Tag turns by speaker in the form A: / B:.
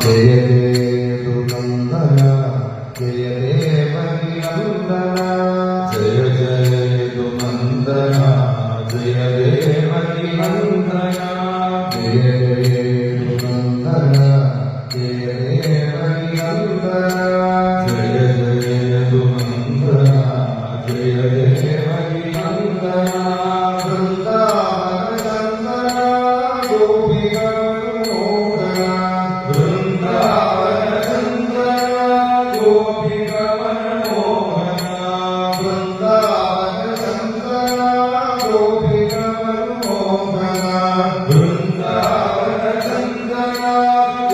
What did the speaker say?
A: జయేతు నందన జయ దేవీ నందన జయ జయేతు నందన జయ దేవీ నందన జయ జయేతు నందన జయ దేవీ నందన జయ జయేతు నందన జయ దేవీ నందన Brindavana నందన గోపిగా